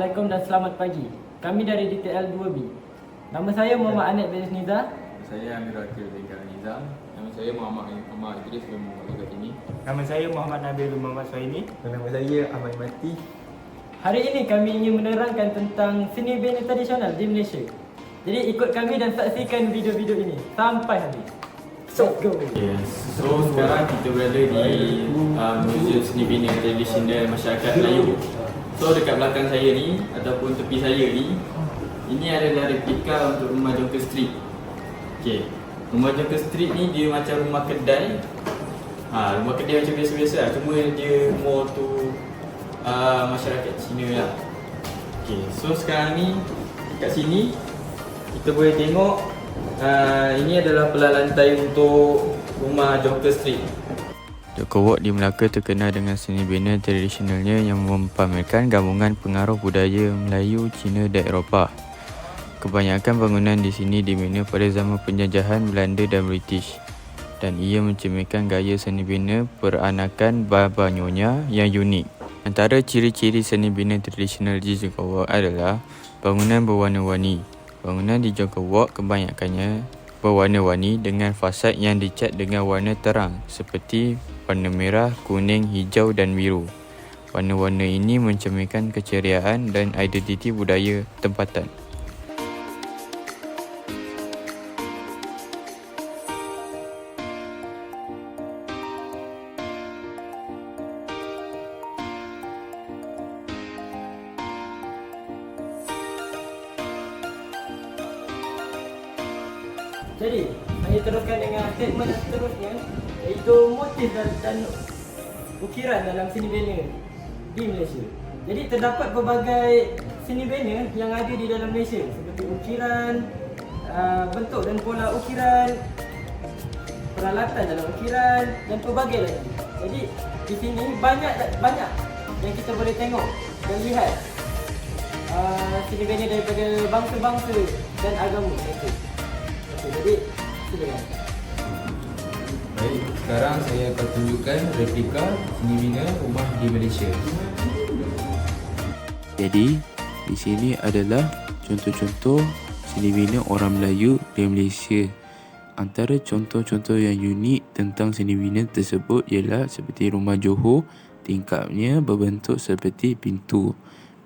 Assalamualaikum dan selamat pagi. Kami dari DTL 2B. Nama saya Muhammad Anik bin Niza. Saya Amir Akil bin Nizam. Nama saya Muhammad Muhammad Idris bin Muhammad ini. Nama saya Muhammad Nabil bin Muhammad Suhaimi. Nama saya Ahmad Mati. Hari ini kami ingin menerangkan tentang seni bina tradisional di Malaysia. Jadi ikut kami dan saksikan video-video ini sampai habis. Let's go. Yes. So sekarang kita berada di uh, Museum Seni Bina Tradisional Masyarakat Melayu. So dekat belakang saya ni ataupun tepi saya ni ini adalah replika untuk rumah Jonker Street. Okey. Rumah Jonker Street ni dia macam rumah kedai. Ha, rumah kedai macam biasa-biasa lah. Cuma dia more to uh, masyarakat Cina lah. Okey. So sekarang ni kat sini kita boleh tengok uh, ini adalah pelah lantai untuk rumah Jonker Street. Joko Walk di Melaka terkenal dengan seni bina tradisionalnya yang mempamerkan gabungan pengaruh budaya Melayu, Cina dan Eropah. Kebanyakan bangunan di sini dibina pada zaman penjajahan Belanda dan British dan ia mencerminkan gaya seni bina peranakan Baba Nyonya yang unik. Antara ciri-ciri seni bina tradisional di Joko Walk adalah bangunan berwarna-warni. Bangunan di Joko Walk kebanyakannya berwarna-warni dengan fasad yang dicat dengan warna terang seperti warna merah, kuning, hijau dan biru. Warna-warna ini mencerminkan keceriaan dan identiti budaya tempatan. Jadi, saya teruskan dengan statement seterusnya iaitu motif dan, dan ukiran dalam seni bina di Malaysia. Jadi terdapat pelbagai seni bina yang ada di dalam Malaysia seperti ukiran, uh, bentuk dan pola ukiran, peralatan dalam ukiran dan pelbagai lagi. Jadi di sini banyak banyak yang kita boleh tengok dan lihat uh, seni bina daripada bangsa-bangsa dan agama. Okey, jadi silakan. Baik, sekarang saya akan tunjukkan replika seni bina rumah di Malaysia. Jadi, di sini adalah contoh-contoh seni bina orang Melayu di Malaysia. Antara contoh-contoh yang unik tentang seni bina tersebut ialah seperti rumah Johor, tingkapnya berbentuk seperti pintu.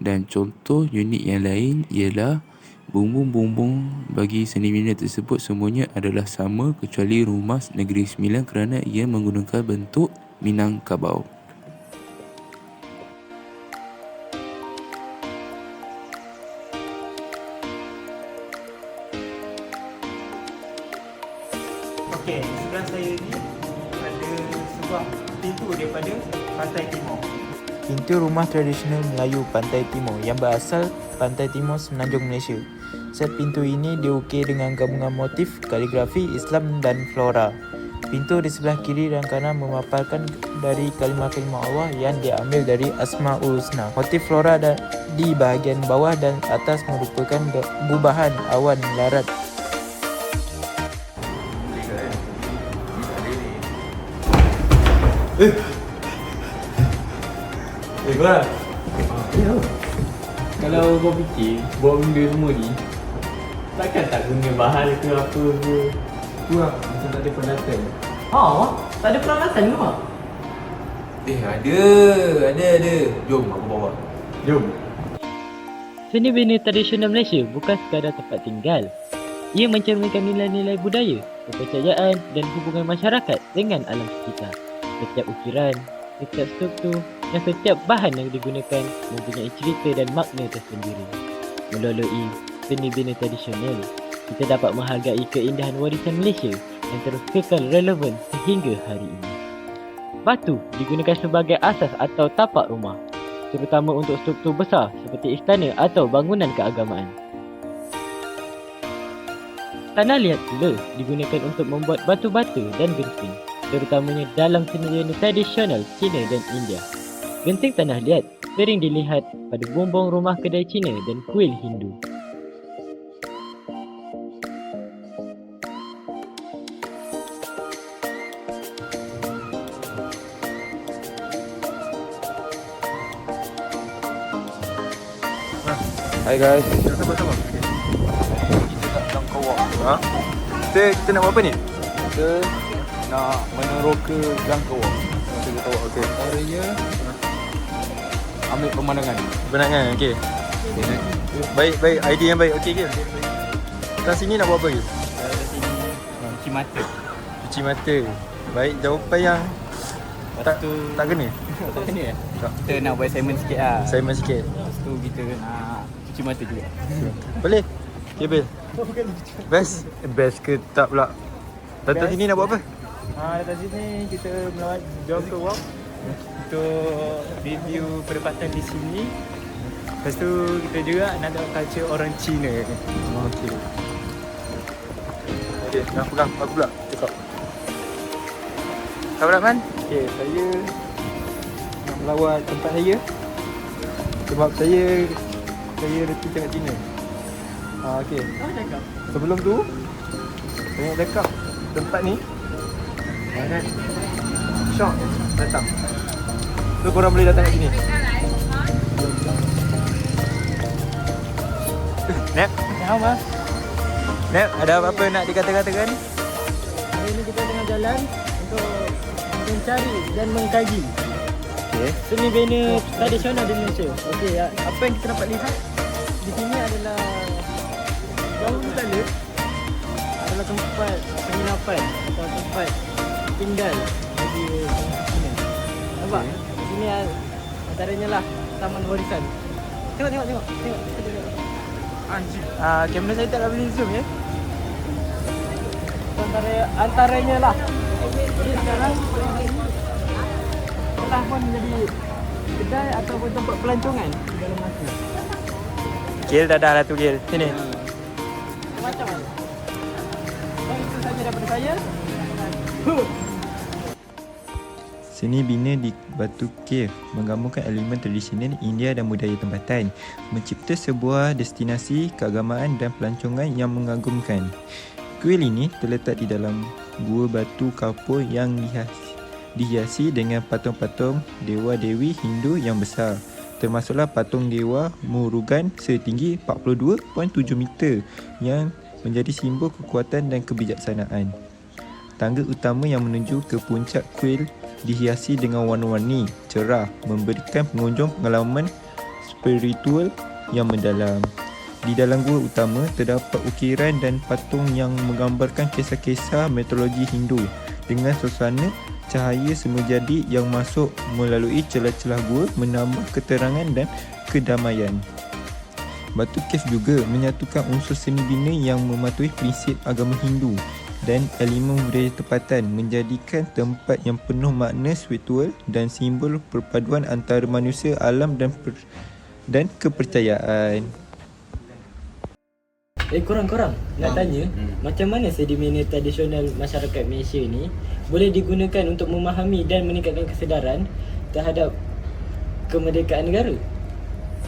Dan contoh unik yang lain ialah bumbung-bumbung bagi seni bina tersebut semuanya adalah sama kecuali rumah Negeri Sembilan kerana ia menggunakan bentuk Minangkabau. Okey, sebelah saya ni ada sebuah pintu daripada Pantai Timur. Pintu rumah tradisional Melayu Pantai Timur yang berasal Pantai Timur Semenanjung Malaysia. Set pintu ini diukir dengan gabungan motif kaligrafi Islam dan flora. Pintu di sebelah kiri dan kanan memaparkan dari kalimah-kalimah Allah yang diambil dari Asma'ul Husna. Motif flora dan di bahagian bawah dan atas merupakan gubahan awan larat Eh korang Ya Kalau kau fikir Buat benda semua ni Takkan tak guna bahan ke apa ke Tu lah Macam tak ada pendatang Ha, tak ada peralatan ke mak? Eh, ada, ada, ada. Jom aku bawa. Jom Seni bina tradisional Malaysia bukan sekadar tempat tinggal. Ia mencerminkan nilai-nilai budaya, kepercayaan dan hubungan masyarakat dengan alam sekitar. Setiap ukiran, setiap struktur dan setiap bahan yang digunakan mempunyai cerita dan makna tersendiri. Melalui seni bina tradisional, kita dapat menghargai keindahan warisan Malaysia yang terus kekal relevan sehingga hari ini. Batu digunakan sebagai asas atau tapak rumah terutama untuk struktur besar seperti istana atau bangunan keagamaan. Tanah liat pula digunakan untuk membuat batu bata dan genting, terutamanya dalam seni tradisional Cina dan India. Genting tanah liat sering dilihat pada bumbung rumah kedai Cina dan kuil Hindu. Hai guys. Okay. Kita tak jangkau Ha? Kita, kita nak buat apa ni? Kita nak meneroka jangkau. Kita tahu. Okay. Caranya ambil pemandangan. Benar kan? Okay. Baik, baik. Idea yang baik. Okay, Gil. Kat sini nak buat apa, Gil? Cuci mata. Cuci mata. Baik, jawapan yang tak, tak kena. Tak kena eh? Tak. Kita nak buat assignment sikit lah. Saya sikit. Lepas tu kita nak cuci mata juga. Boleh? Okay, Bil. Best? Best ke tak pula? Datang Best. sini nak buat apa? Ha, datang sini kita melawat jom ke walk untuk review pendapatan di sini. Lepas tu kita juga nak tengok culture orang Cina. Okey. Okey, nak pegang aku pula. Cakap. Kau nak man? Okey, saya nak melawat tempat saya sebab saya saya reti cakap Cina. Ha, okey. Sebelum tu saya nak cakap tempat ni banyak shock datang. So korang boleh datang kat sini. Nep, Tahu mas, Nep, ada apa-apa nak dikata-katakan? hari ini kita tengah jalan untuk mencari dan mengkaji Okey. seni bina tradisional di Malaysia. Okey, ya, apa yang kita dapat lihat di sini adalah dahulu kala adalah tempat penginapan atau tempat tinggal bagi orang Cina. Nampak? Di sini a- antaranya lah taman warisan. Tengok, tengok, tengok. Tengok. Anjing. Ah, kamera saya tak boleh zoom ya. Antara, antaranya lah. Jadi sekarang telah pun menjadi kedai ataupun tempat pelancongan di dalam masa. Gil dah dah lah tu Gil. Sini. Macam mana? Dan itu saja daripada saya. Huh. Seni bina di Batu Cave menggabungkan elemen tradisional India dan budaya tempatan, mencipta sebuah destinasi keagamaan dan pelancongan yang mengagumkan. Kuil ini terletak di dalam gua batu kapur yang dihiasi, dihiasi dengan patung-patung dewa-dewi Hindu yang besar. Termasuklah patung dewa Murugan setinggi 42.7 meter yang menjadi simbol kekuatan dan kebijaksanaan. Tangga utama yang menuju ke puncak kuil dihiasi dengan warna-warni cerah memberikan pengunjung pengalaman spiritual yang mendalam. Di dalam gua utama terdapat ukiran dan patung yang menggambarkan kisah-kisah mitologi Hindu dengan suasana cahaya semujadi yang masuk melalui celah-celah gua menambah keterangan dan kedamaian. Batu Cave juga menyatukan unsur seni bina yang mematuhi prinsip agama Hindu dan elemen budaya tempatan menjadikan tempat yang penuh makna spiritual dan simbol perpaduan antara manusia, alam dan per, dan kepercayaan. Eh korang-korang nak tanya macam mana sedimen tradisional masyarakat Malaysia ni boleh digunakan untuk memahami dan meningkatkan kesedaran terhadap kemerdekaan negara?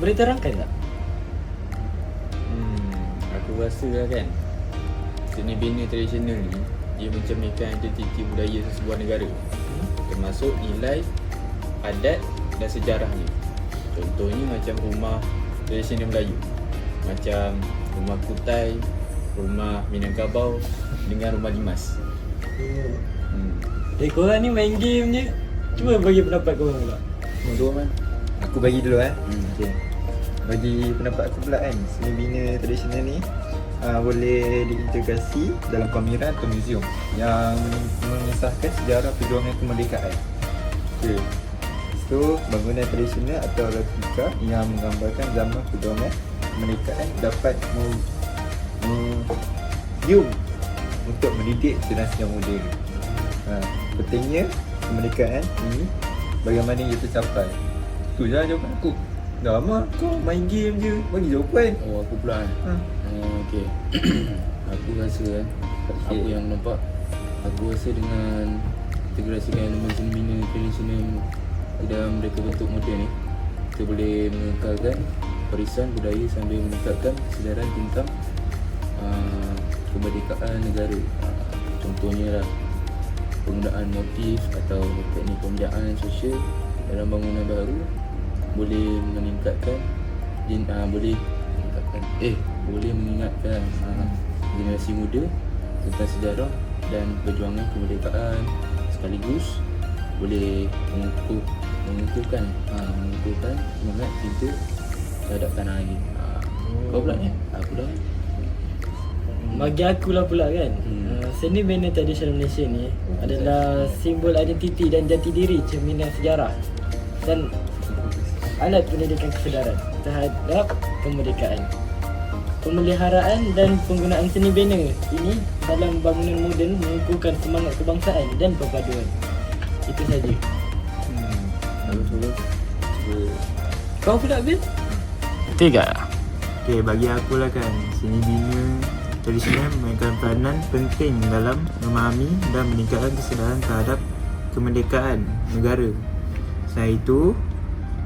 Boleh terangkan tak? Hmm, aku rasa lah kan Seni bina tradisional ni Dia mencerminkan identiti budaya sesebuah negara Termasuk nilai, adat dan sejarahnya Contohnya macam rumah tradisional Melayu Macam rumah Kutai, rumah Minangkabau dengan rumah Limas hmm. Eh korang ni main game je Cuba bagi pendapat korang pula Dua man. Aku bagi dulu eh. Hmm. Okey. Bagi pendapat aku pula kan, seni bina tradisional ni uh, boleh diintegrasi dalam pameran atau muzium yang men- mengisahkan sejarah perjuangan kemerdekaan. Okey. Lepas tu bangunan tradisional atau replika yang menggambarkan zaman perjuangan kemerdekaan dapat medium untuk mendidik generasi yang muda. Ha, pentingnya kemerdekaan ini bagaimana ia tercapai. Tu je jawapan aku. Dah lama kau main game je bagi jawapan. Oh aku pula. Ha. Okey. aku rasa kan apa yang nampak aku rasa dengan integrasikan elemen seni bina tradisional di dalam mereka bentuk moden ni kita boleh mengekalkan warisan budaya sambil meningkatkan kesedaran tentang uh, kemerdekaan negara. Uh, contohnya lah penggunaan motif atau teknik pemujaan sosial dalam bangunan baru boleh meningkatkan jen, uh, boleh meningkatkan eh boleh mengingatkan uh, generasi muda tentang sejarah dan perjuangan kemerdekaan sekaligus boleh mengukuh mengukuhkan uh, mengukuhkan semangat kita terhadap tanah air. Uh, kau pula ni? Aku dah. Bagi aku lah pula kan Hmm. uh, Seni bina tradisional Malaysia ni Adalah simbol identiti dan jati diri cerminan sejarah Dan alat pendidikan kesedaran terhadap kemerdekaan Pemeliharaan dan penggunaan seni bina ini dalam bangunan moden mengukuhkan semangat kebangsaan dan perpaduan Itu saja Hmm. Bagus bagus. Cuba Kau pula Bil? Tiga. Okay, bagi aku lah kan, seni bina tradisional memainkan peranan penting dalam memahami dan meningkatkan kesedaran terhadap kemerdekaan negara. Selain itu,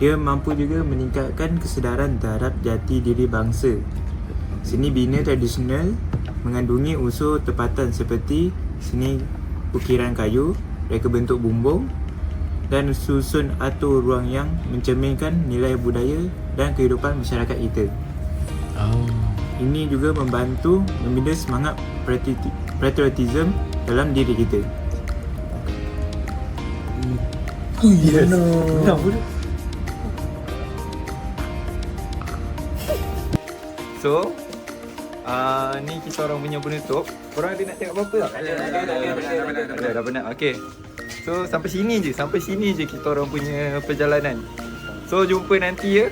dia mampu juga meningkatkan kesedaran terhadap jati diri bangsa. Seni bina tradisional mengandungi unsur tempatan seperti seni ukiran kayu, reka bentuk bumbung dan susun atur ruang yang mencerminkan nilai budaya dan kehidupan masyarakat kita. Oh. Ini juga membantu membina semangat patrioti- patriotism dalam diri kita. Yes. Kenapa tu? So, uh, ni kita orang punya penutup. Korang ada nak tengok apa-apa tak? Ada, ada, ada, ada, ada, dah penat. Okay. So, sampai sini je. Sampai sini je kita orang punya perjalanan. So, jumpa nanti ya.